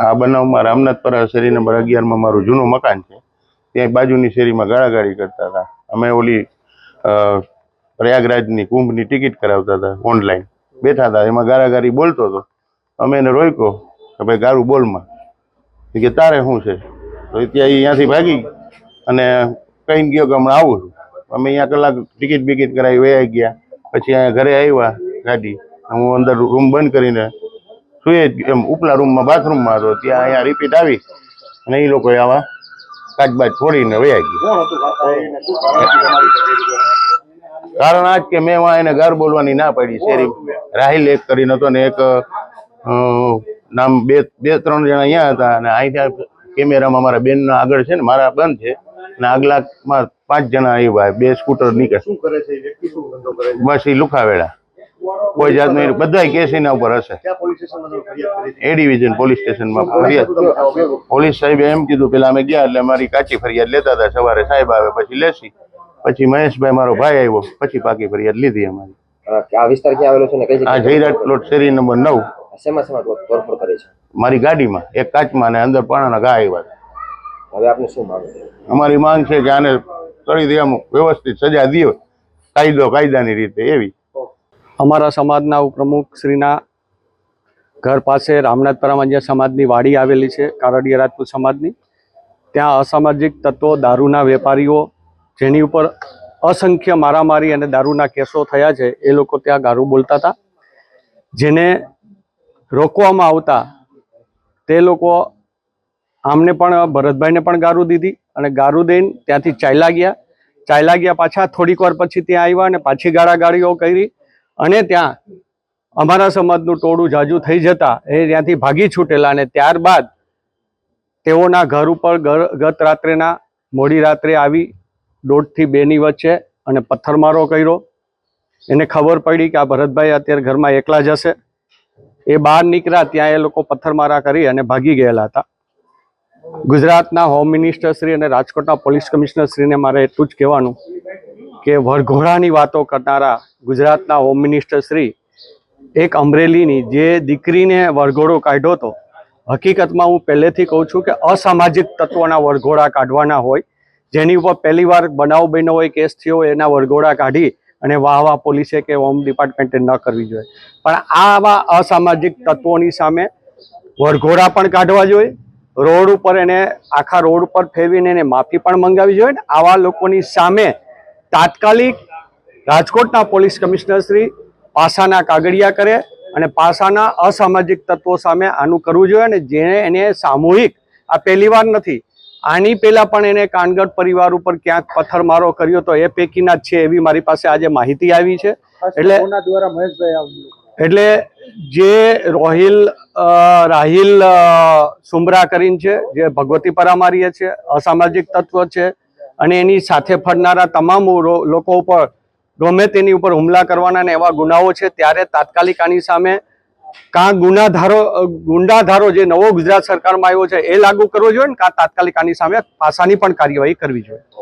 આ બનાવમાં રામનાથપરા શેરી નંબર અગિયારમાં મારું જૂનું મકાન છે. ત્યાં બાજુની શેરીમાં ગાળાગાળી કરતા હતા. અમે ઓલી પ્રયાગરાજની કુંભની ટિકિટ કરાવતા હતા ઓનલાઈન. બેઠા હતા, એમાં ગાળાગાળી બોલતો હતો. અમે એને રોક્યો કે ભાઈ ગાળું બોલમાં. કે, તારે શું છે? તો ત્યાં અહીંયાથી ભાગી અને કહીને ગયો કે હમણાં આવું છું. અમે અહીંયા કલાક ટિકિટ બિકિટ કરાવી વયા ગયા. પછી અહીંયા ઘરે આવ્યા ગાડી. હું અંદર રૂમ બંધ કરીને જ એમ ઉપલા રૂમમાં બાથરૂમમાં હતો ત્યાં અહીંયા રિપીટ આવી અને એ લોકોએ આવા કાચબાચ ફોડીને વયા ગયા. કારણ હતું તમારી સાથે? કારણ આ જ કે મેં એને ગાર બોલવાની ના પાડી. શેરી રાહિલ એક કરીને હતો ને એક નામ બે બે ત્રણ જણા અહીંયા હતા અને અહીંથી કેમેરામાં મારા બેનના આગળ છે ને મારા બંધ છે અને આગલામાં પાંચ જણા આવ્યા બે સ્કૂટર નીકળે શું કરે છે? બસ એ લુખાવેડા કોઈ જાતનું બધા કેસ એના ઉપર હશે. એ ડિવિઝન પોલીસ સ્ટેશનમાં ફરિયાદ? પોલીસ સાહેબે એમ કીધું પેલા અમે ગયા એટલે મારી કાચી ફરિયાદ લેતા હતા. સવારે સાહેબ આવે પછી લેસી પછી મહેશભાઈ મારો ભાઈ આવ્યો પછી પાકી ફરિયાદ લીધી અમારી. આ વિસ્તાર ક્યાં આવેલો છે ને કઈ આ જગ્યાએ? જયરાજ પ્લોટ શેરી નંબર નવ. શેમાં શેમાં તોડફોડ કરે છે? મારી ગાડીમાં એક કાચમાં અને અંદર પાણાના ઘા આવ્યા હવે આપને શું માંગ છે? અમારી માંગ છે કે આને કરી દે અમુક વ્યવસ્થિત સજા દો. કાયદો કાયદાની રીતે એવી. અમારા સમાજના ઉપપ્રમુખ શ્રીના ઘર પાસે રામનાથપરામાં જે સમાજની વાડી આવેલી છે, કારડીયા રાજપૂત સમાજની. ત્યાં અસામાજિક તત્વો, દારૂના વેપારીઓ, જેની ઉપર અસંખ્ય મારામારી અને દારૂના કેસો થયા છે, એ લોકો ત્યાં ગારું બોલતા હતા. જેને રોકવામાં આવતા તે લોકો આમને પણ, ભરતભાઈને પણ ગારું દીધી અને ગારું દઈને ત્યાંથી ચાલ્યા ગયા. ચાલ્યા ગયા પાછા થોડીક વાર પછી ત્યાં આવ્યા અને પાછી ગાળાગાળીઓ કરી. અને ત્યાં અમારા સમાજનું ટોળું જાજુ થઈ જતા એ ત્યાંથી ભાગી છૂટેલા અને ત્યારબાદ તેઓના ઘર ઉપર ગત રાત્રેના મોડી રાત્રે આવી દોઢથી બેની વચ્ચે અને પથ્થરમારો કર્યો. એને ખબર પડી કે આ ભરતભાઈ અત્યારે ઘરમાં એકલા જ હશે. એ બહાર નીકળ્યા ત્યાં એ લોકો પથ્થરમારા કરી અને ભાગી ગયેલા હતા. ગુજરાતના હોમ મિનિસ્ટર શ્રી અને રાજકોટના પોલીસ કમિશનર શ્રીને મારે એટલું જ કહેવાનું કે વરઘોડાની વાતો કરનારા ગુજરાતના હોમ મિનિસ્ટર શ્રી એક અમરેલીની જે દીકરીને વરઘોડો કાઢ્યો હતો. હકીકતમાં હું પહેલેથી કહું છું કે અસામાજિક તત્વોના વરઘોડા કાઢવાના હોય, જેની ઉપર પહેલીવાર બનાવ બન્યો હોય, કેસ થયો હોય, એના વરઘોડા કાઢી અને વાહ વાહ પોલીસે કે હોમ ડિપાર્ટમેન્ટે ન કરવી જોઈએ. પણ આવા અસામાજિક તત્વોની સામે વરઘોડા પણ કાઢવા જોઈએ, રોડ ઉપર એને આખા રોડ ઉપર ફેરવીને એને માફી પણ મંગાવી જોઈએ ને આવા લોકોની સામે તાત્કાલિક રાજકોટના પોલીસ કમિશનર શ્રી પાસાના કાગળિયા કરે અને પાસાના અસામાજિક તત્વો સામે આનું કરવું જોઈએ અને જેણે એને સામૂહિક આ પહેલી વાર નથી આની પહેલાં પણ એને કાનગડ પરિવાર ઉપર ક્યાંક પથ્થરમારો કર્યો તો એ પૈકીના જ છે એવી મારી પાસે આજે માહિતી આવી છે. એટલે એટલે જે રોહિલ રાહિલ સુમરા કરીને છે જે ભગવતી પરામારીએ છે અસામાજિક તત્વ છે અને એની સાથે ફરનારા તમામ લોકો ઉપર ગમે તેની ઉપર હુમલા કરવાના ને એવા ગુનાઓ છે, ત્યારે તાત્કાલિક આની સામે કાં ગુનાધારો ગુંડાધારો જે નવો ગુજરાત સરકારમાં આવ્યો છે, એ લાગુ કરવો જોઈએ ને, કાં તાત્કાલિક આની સામે પાસાની પણ કાર્યવાહી કરવી જોઈએ.